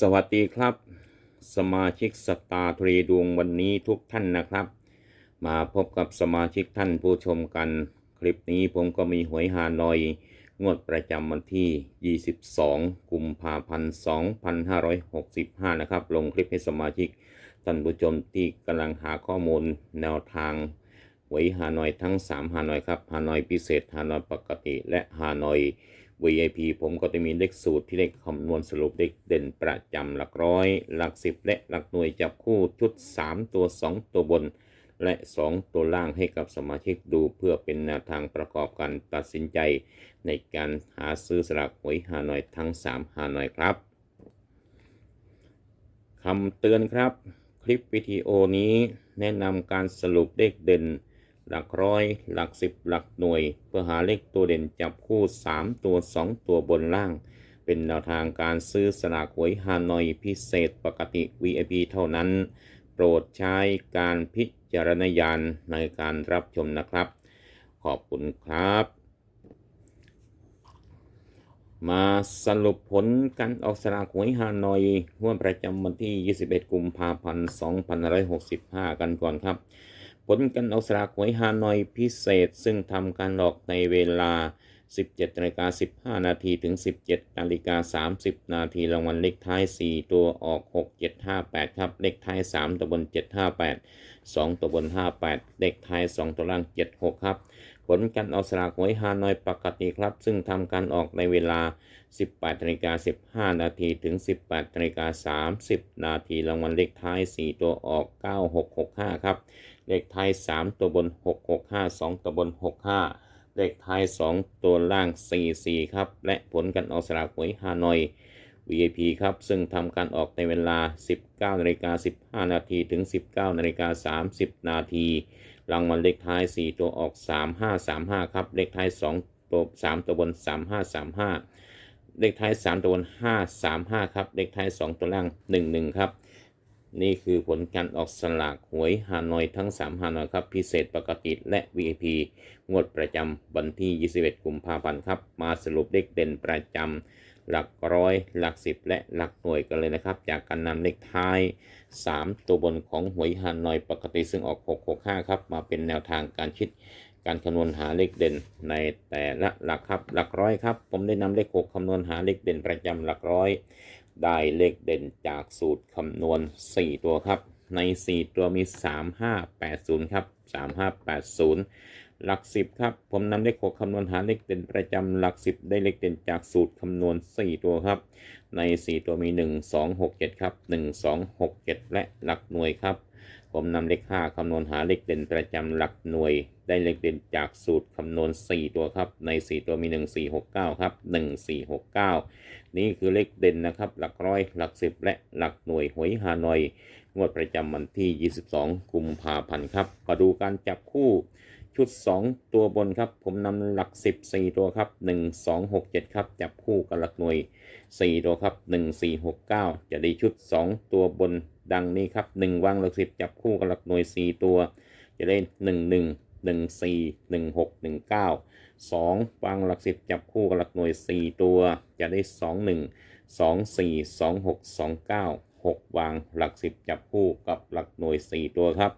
สวัสดีครับ สมาชิกสตาร์ทรีดวงวันนี้ทุกท่านนะครับ มาพบกับสมาชิกท่านผู้ชมกัน คลิปนี้ผมก็มีหวยฮานอย งวดประจำวันที่ 22 กุมภาพันธ์ 2565 นะครับ ลงคลิปให้สมาชิกท่านผู้ชมที่กำลังหาข้อมูลแนวทางหวยฮานอยทั้ง3ฮานอยครับฮานอยพิเศษฮานอยปกติและฮานอย VIP ผมก็จะมีเลขสูตรที่เลขคำนวณสรุปเลขเด่นประจำหลักร้อย หลักสิบและหลักหน่วยจับคู่ชุด 3 ตัว 2 ตัวบน และ 2 ตัวล่างให้กับสมาชิกดูเพื่อเป็นแนวทางประกอบการตัดสินใจ ในการหาซื้อสลากหวยฮานอยทั้ง3ฮานอยครับคำเตือนครับ คลิปวิดีโอนี้แนะนำการสรุปเลขเด่น หลักร้อย หลักสิบหลักหน่วย เพื่อหาเลขตัวเด่นจับคู่ 3 ตัว 2 ตัวบนล่าง เป็นแนวทางการซื้อสลากหวยฮานอยพิเศษปกติ VIP เท่านั้น โปรดใช้การพิจารณญาณในการรับชมนะครับ ขอบคุณครับ มาสรุปผลการออกสลากหวยฮานอยงวดประจำวันที่ 21 กุมภาพันธ์ 2565 กันก่อนครับ ผลการออกสลากหวยฮานอยพิเศษ ซึ่งทำการออกในเวลา 17นาฬิกา15 นาทีถึง 17นาฬิกา30 นาทีรางวัลเลขท้าย 4 ตัวออก 6758 ครับ เลขท้าย 3 ตัวบน 758 2 ตัวบน 58 เลขท้าย 2 ตัวล่าง 76 ครับ ผลการออกสลากหวยฮานอยปกติครับ ซึ่งทำการออกในเวลา 18นาฬิกา15 นาทีถึง 18นาฬิกา30 นาทีรางวัลเลขท้าย 4 ตัวออก 9665 ครับ เลขท้าย 3 ตัวบน 665 2 ตัวบน 65 เลขท้าย 2 ตัวล่าง 44 ครับ และผลการออกสลากหวยฮานอย VIP ครับ ซึ่งทำการออกในเวลา 19นาฬิกา15 นาทีถึง 19นาฬิกา30 นาที รางวัลเลขท้าย 4 ตัวออก 3535 ครับ เลขท้าย 2 ตัว 3 ตัวบน 3535 เลขท้าย 3 ตัวบน 535 ครับ เลขท้าย 2 ตัวล่าง 11 ครับ นี่คือผลการออกสลากหวยฮานอยทั้ง 3 ฮานอยครับ พิเศษปกติและ VIP งวดประจำวันที่ 21 กุมภาพันธ์ครับ มาสรุปเลขเด่นประจำหลักร้อย หลักสิบและหลักหน่วยกันเลยนะครับ จากการนำเลขท้าย 3 ตัวบนของหวยฮานอยปกติซึ่งออก 665 ครับ มาเป็นแนวทางการคิดการคำนวณหาเลขเด่นในแต่ละหลักครับหลักร้อยครับ ผมได้นำเลขหกคำนวณหาเลขเด่นประจำหลักร้อย ได้เลขเด่นจากสูตรคำนวณ 4 ตัวครับ ใน 4 ตัวมี 3580 ครับ 3580 หลัก 10 ครับ ผมนำเลขหกคำนวณหาเลขเด่นประจำหลัก 10 ได้เลขเด่นจากสูตรคำนวณ 4 ตัวครับ ใน 4 ตัวมี 1 2 6 7 ครับ 1 2 6 7 และหลักหน่วยครับ ผมนำเลข 5คำนวณหาเลขเด่นประจำหลักหน่วย ได้เลขเด่นจากสูตรคำนวณ 4 ตัวครับ ใน 4 ตัวมี 1 4 6 9 ครับ 1 4 6 9 นี่คือเลขเด่นนะครับ หลักร้อย หลักสิบและหลักหน่วยหวยฮานอย งวดประจำวันที่ 22 กุมภาพันธ์ครับมาดูการจับคู่ชุด 2 ตัวบนครับ ผมนำหลัก10 4ตัวครับ 1 2 6 7 ครับ จับคู่กับหลักหน่วย 4 ตัวครับ 1 4 6 9 จะได้ชุด 2 ตัวบน ดังนี้ครับ1วางหลัก10จับคู่กับหลักหน่วย 4 ตัว จะได้ 1 1 1 4 1 6 1 9 2วางหลัก10จับคู่กับหลักหน่วย 4 ตัว จะได้ 2 1 2 4 2 6 2 9 6 วางหลัก10จับคู่กับหลักหน่วย 4 ตัวครับ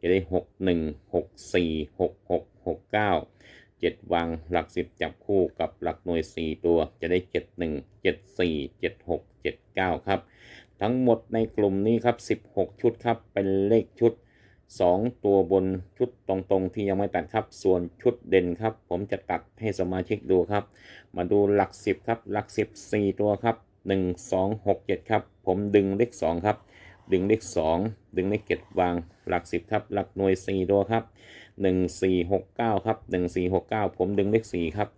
จะได้ 6 1 6 4 6 6 6 9 7 วางหลัก 10 จับคู่กับหลักหน่วย 4 ตัว จะได้ 7 1 7 4 7 6 7 9 ครับ ทั้งหมดในกลุ่มนี้ครับ 16 ชุดครับ เป็นเลขชุด 2 ตัวบนชุดตรงๆ ที่ยังไม่ตัดครับ ส่วนชุดเด่นครับ ผมจะตัดให้สมาชิกดูครับ มาดูหลัก 10 ครับ หลัก 10 4 ตัวครับ 1 2 6 7 ครับ ผมดึงเลข 2 ครับ ดึงเลข 2 ดึงเลข7วาง หลัก 10 ครับ หลักหน่วย 4 ตัวครับ 1 4 6 9 ครับ 1 4 6 9 ผมดึงเลข 4 ครับ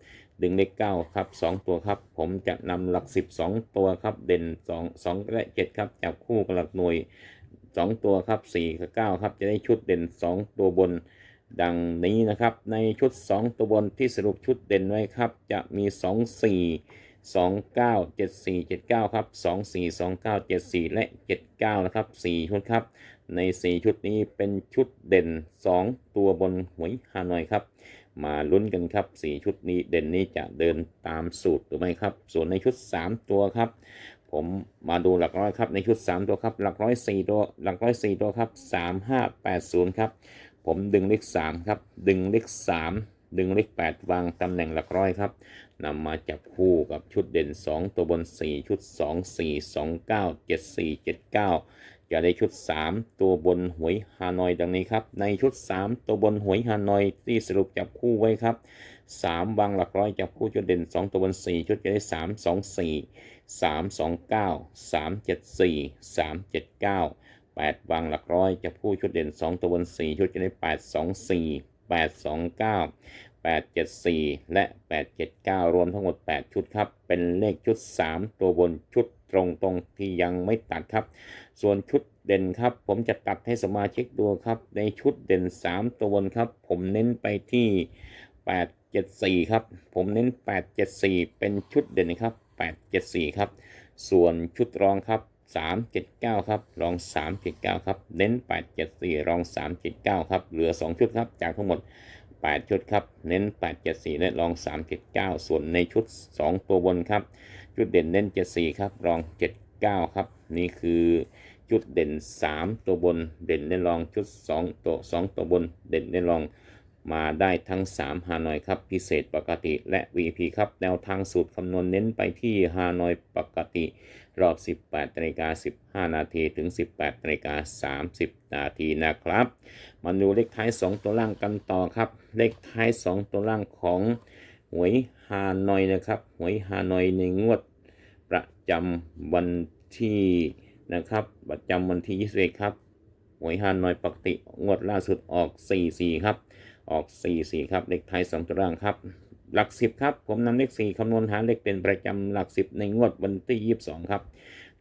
ดึงเลข9ครับ2ตัวครับ ผมจะนำหลัก10 2ตัวครับ เด่น2 2และ7ครับจับคู่กับหลักหน่วย2ตัวครับ4กับ9ครับ จะได้ชุดเด่น2ตัวบนดังนี้นะครับ ในชุด 2 ตัวบนที่สรุปชุดเด่นไว้ครับ จะมี 2 4 2 9 7 4 7 9 ครับ 2 4 2 9 7 4 และ 79 นะครับ 4 ชุดครับ ใน 4 ชุดนี้เป็นชุดเด่น 2 ตัวบนหวยฮานอยครับ มาลุ้นกันครับ 4 ชุดนี้เด่นนี้จะเดินตามสูตรหรือไม่ครับ ส่วนในชุด 3 ตัวครับ ผมมาดูหลักร้อยครับในชุด 3 ตัวครับ หลักร้อยสี่ตัวหลักร้อยสี่ตัวครับ 3 5 8 0 ครับ ผมดึงเลข3ครับ ดึงเลข3 ดึงเลข8วางตำแหน่งหลักร้อยครับนำมาจับคู่กับชุดเด่น 2 ตัวบน 4 ชุด 2 4 2 9 7 4 7 9 จะได้ชุด 3 ตัวบนหวยฮานอยดังนี้ครับ ในชุด 3 ตัวบนหวยฮานอยที่สรุปจับคู่ไว้ครับ 3 วางหลักร้อยจับคู่ชุดเด่น 2 ตัวบน 4 ชุดจะได้ 3 2 4 3 2 9 3 7 4 3 7 9 8 วางหลักร้อยจับคู่ชุดเด่น 2 ตัวบน 4 ชุดจะได้ 8 2 4 8 2 9 8 7 4 และ 8 7 9 รวมทั้งหมด 8 ชุดครับ เป็นเลขชุด 3 ตัวบนชุด ตรงตรงๆที่ยังไม่ตัดครับ ส่วนชุดเด่นครับ ผมจะตัดให้สมาชิกดูครับ ในชุดเด่น 3 ตัวบนครับ ผมเน้นไปที่ 8 7 4 ครับ ผมเน้น 8 7 4 เป็นชุดเด่นครับ 8 7 4 ครับ ส่วนชุดรองครับ 3 7 9 ครับ รอง 3 7 9 ครับ เน้น 8 7 4 รอง 3 7 9 ครับ เหลือ 2 ชุดครับ จากทั้งหมด 8 ชุดครับ เน้น 8 7 4 และรอง 3 7 9 ส่วนในชุด 2 ตัวบนครับ ชุดเด่นเน้น 7 4 ครับ รอง 7 9 ครับ นี่คือจุดเด่น 3 ตัวบน เด่นในรองชุด 2 ตัว 2 ตัวบน เด่นในรองมาได้ทั้ง 3 ฮานอยครับ พิเศษปกติและ VP ครับ แนวทางสูตรคำนวณเน้นไปที่ฮานอยปกติ รอบ 18นาฬิกา15 นาทีถึง 18นาฬิกา30 นาทีนะครับ มาดูเลขท้าย 2 ตัวล่างกันต่อครับ เลขท้าย 2 ตัวล่างของ หวยฮานอยนะครับ หวยฮานอยในงวดประจำวันที่นะครับ ประจำวันที่ 21 ครับ หวยฮานอยปกติงวดล่าสุดออก 44 ครับ ออก 44 ครับเลขไทาย2ตัวล่างครับ หลัก 10 ครับ ผมนำเลข 4คำนวณหาเลขเด่นประจำหลัก 10 ในงวดวันที่ 22 ครับ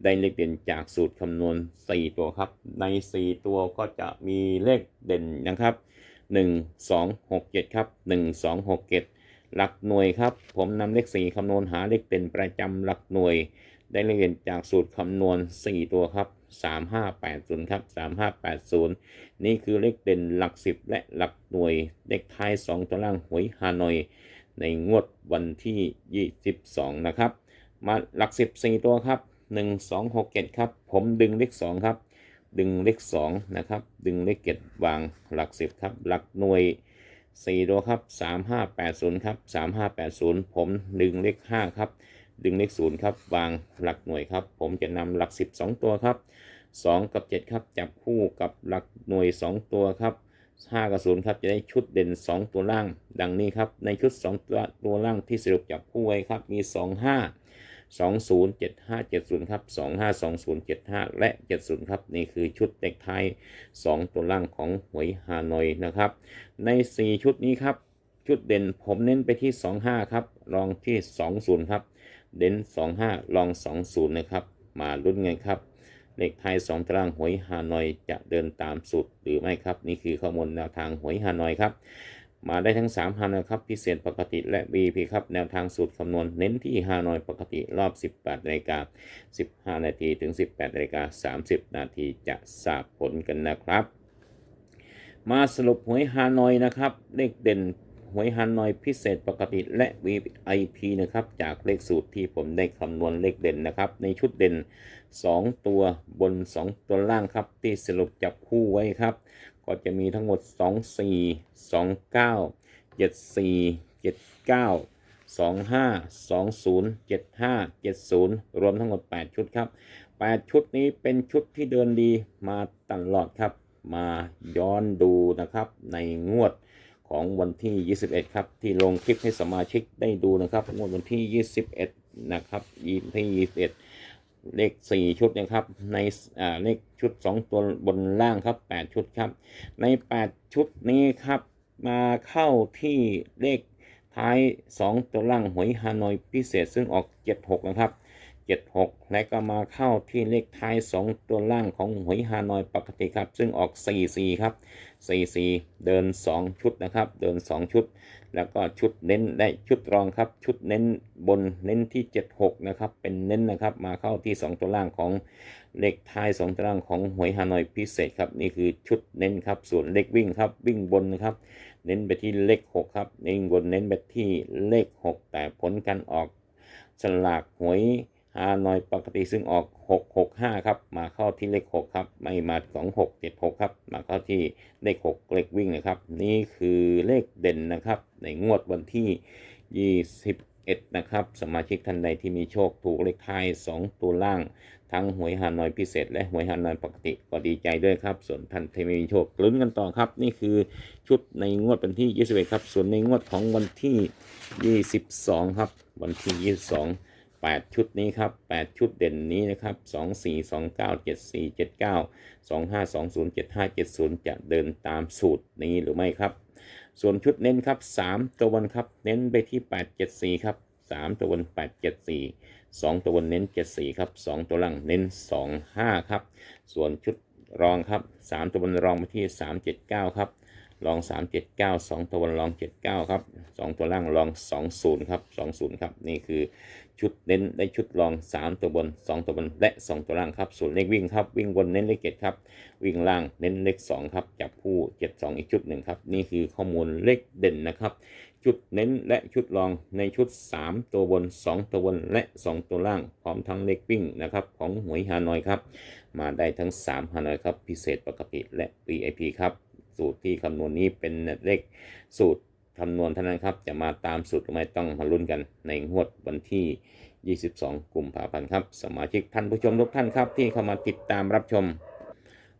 ได้เลขเด่นจากสูตรคำนวณ 4 ตัวครับ ใน 4 ตัวก็จะมีเลขเด่นนะครับ 1 2 6 7 ครับ 1 2 6 7 หลักหน่วยครับ ผมนำเลข4คำนวณหาเลขเด่นประจำหลักหน่วย ได้เลขเด่นจากสูตรคำนวณ 4 ตัวครับ 3580 ครับ 3580 นี่คือเลขเด่นหลัก 10 และหลักหน่วยเลขท้าย 2 ตัวล่างหวยฮานอยในงวดวันที่ 22 นะครับ มาหลัก10 4ตัวครับ 1 2 6 7 ครับ ผมดึงเลข 2 ครับ ดึงเลข 2 นะครับ ดึงเลขเจ็ดวางหลัก 10 ครับ หลักหน่วย 4ตัวครับ3580ครับ3580ผมดึงเลข5ครับ ดึงเลข0ครับวางหลักหน่วยครับ ผมจะนำหลัก10 2ตัวครับ2กับ7ครับจับคู่กับหลักหน่วย2ตัวครับ5กับ0ครับจะได้ชุดเด่น2ตัวล่าง ดังนี้ครับในชุด2ตัวตัวล่างที่สรุปจับคู่ไว้ครับมี2 5 20 75 70 ครับ 25 20 75 และ 70 ครับ นี่คือชุดเด็กไทย 2 ตัวล่างของหวยฮานอยนะครับ ใน 4 ชุดนี้ครับ ชุดเด่นผมเน้นไปที่ 25 ครับ รองที่ 20 ครับ เด่น 25 รอง 20 นะครับ มาลุ้นกันครับเลขไทย 2ตารางหวยฮานอยจะเดินตามสูตรหรือไม่ครับ นี่คือข้อมูลแนวทางหวยฮานอยครับ มาได้ทั้ง 3 ฮานอยครับพิเศษปกติและ VIP ครับแนวทางสูตรคำนวณเน้นที่ฮานอยปกติรอบ 18นาฬิกา15 นาทีถึง 18นาฬิกา30 นาทีจะทราบผลกันนะครับ มาสรุปหวยฮานอยนะครับ เลขเด่นหวยฮานอยพิเศษปกติและ VIP นะครับจากเลขสูตรที่ผมได้คำนวณเลขเด่นนะครับ ในชุดเด่น 2 ตัวบน 2 ตัวล่างครับ ที่สรุปจับคู่ไว้ครับ ก็จะมีทั้งหมด 2 4 2 9 7 4 7 9 2 5 2 0 7 5 7 0 รวมทั้งหมด 8 ชุดครับ 8 ชุดนี้เป็นชุดที่เดินดีมาตลอดครับ มาย้อนดูนะครับในงวดของวันที่ 21 ครับ ที่ลงคลิปให้สมาชิกได้ดูนะครับ งวดวันที่ 21 นะครับยี่ที่21 เลข 4 ชุดนะครับ ในเลขชุด 2 ตัวบนล่างครับ 8 ชุดครับ ใน 8 ชุดนี้ครับ มาเข้าที่เลขท้าย 2 ตัวล่างหวยฮานอยพิเศษซึ่งออก 76 นะครับ 76และก็มาเข้าที่เลขท้าย 2 ตัวล่างของหวยฮานอยปกติครับ ซึ่งออก 44 ครับ 44 เดิน 2 ชุดนะครับ เดิน 2 ชุด แล้วก็ชุดเน้นได้ชุดรองครับ ชุดเน้นบนเน้นที่ 76 นะครับ เป็นเน้นนะครับ มาเข้าที่ 2 ตัวล่างของเลขท้าย 2 ตัวล่างของหวยฮานอยพิเศษครับ นี่คือชุดเน้นครับ ส่วนเลขวิ่งครับ วิ่งบนนะครับ เน้นไปที่เลข 6 ครับ เน้นบนเน้นไปที่เลข 6 แต่ผลการออกสลากหวย ฮานอยปกติซึ่งออก 665 ครับ มาเข้าที่เลข 6 ครับ ไม่มา 2676 ครับ มาเข้าที่เลข 6 เลขวิ่งนะครับ นี่คือเลขเด่นนะครับ ในงวดวันที่ 21 นะครับ สมาชิกท่านใดที่มีโชคถูกเลขท้าย 2 ตัวล่าง ทั้งหวยฮานอยพิเศษ และหวยฮานอยปกติก็ดีใจด้วยครับ ส่วนท่านที่ไม่มีโชคลุ้นกันต่อครับ นี่คือชุดในงวดวันที่ 21 ครับ ส่วนในงวดของวันที่ 22 ครับ วันที่ 22 8 ชุดนี้ครับ 8 ชุดเด่นนี้นะครับ 2 4 2 9 7 4 7 9 2 5 2 0 7 5 7 0 จะเดินตามสูตรนี้หรือไม่ครับ ส่วนชุดเน้นครับ 3 ตัววันครับ เน้นไปที่ 8 7 4 ครับ 3 ตัววัน8 7 4 2 ตัววันเน้น 7 4 ครับ 2 ตัวล่างเน้น 2 5 ครับ ส่วนชุดรองครับ 3 ตัววันรองไปที่ 3 7 9 ครับ ลอง 3 7 9 2 ตัววันลอง 79 ครับ 2 ตัวล่างลอง 20 ครับ 20 ครับ นี่คือชุดเน้นได้ชุดรอง 3 ตัวบน 2 ตัวบนและ 2 ตัวล่างครับ ส่วนเลขวิ่งครับ วิ่งบนเน้นเลขเจ็ดครับ วิ่งล่างเน้นเลข2ครับ จับคู่ 72 อีกชุดหนึ่งครับ นี่คือข้อมูลเลขเด่นนะครับชุดเน้นและชุดรองในชุด 3 ตัวบน 2 ตัวบนและ 2 ตัวล่าง พร้อมทั้งเลขวิ่งนะครับของหวยฮานอยครับ มาได้ทั้ง3ฮานอยครับ พิเศษปกติและ VIP ครับ สูตรที่คำนวณนี้เป็นเลขสูตรคำนวณเท่านั้นครับ จะมาตามสูตรหรือไม่ต้องมาลุ้นกันในงวดวันที่ 22 กุมภาพันธ์ครับ สมาชิกท่านผู้ชมทุกท่านครับ ที่เข้ามาติดตามรับชม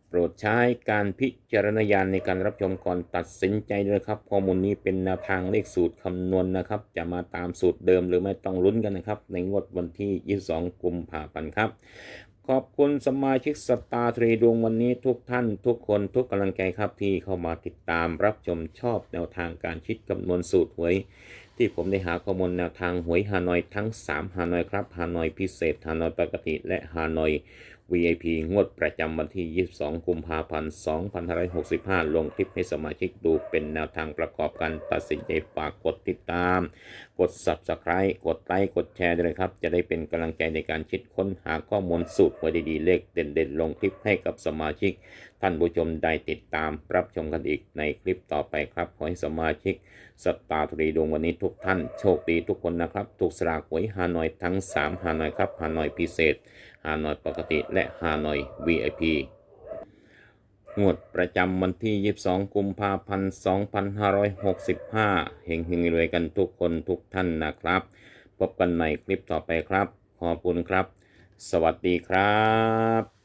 โปรดใช้การพิจารณญาณในการรับชมก่อนตัดสินใจด้วยครับ ข้อมูลนี้เป็นแนวทางเลขสูตรคำนวณนะครับ จะมาตามสูตรเดิมหรือไม่ต้องลุ้นกันนะครับ ในงวดวันที่ 22 กุมภาพันธ์ครับ ขอบคุณสมาชิกสตาร์ทรีดวงวันนี้ทุกท่านทุกคนทุกกำลังใจครับที่เข้ามาติดตามรับชมชอบแนวทางการคิดคำนวณสูตรหวย ที่ผมได้หาข้อมูลแนวทางหวยฮานอยทั้ง 3 ฮานอยครับฮานอยพิเศษฮานอยปกติและฮานอย VIP งวดประจำวันที่ 22 กุมภาพันธ์ 2565 ลงคลิปให้สมาชิกดูเป็นแนวทางประกอบการตัดสินใจฝากกดติดตาม กด Subscribe กดไลค์กดแชร์ด้วยครับ จะได้เป็นกำลังใจในการคิดค้นหาข้อมูลสูตรไว้ดีๆเลขเด่นๆ ลงคลิปให้กับสมาชิก ท่านผู้ชมได้ติดตามรับชมกันอีกในคลิปต่อไปครับ ขอให้สมาชิกสตาร์ทรีดวงวันนี้ทุกท่านโชคดีทุกคนนะครับ ถูกสลากหวยฮานอยทั้ง 3 ฮานอยครับฮานอยพิเศษฮานอยปกติและฮานอย VIP งวดประจำวันที่ 22 กุมภาพันธ์ 2565 เฮงเฮงรวยกันทุกคนทุกท่านนะครับ พบกันใหม่คลิปต่อไปครับ ขอบคุณครับ สวัสดีครับ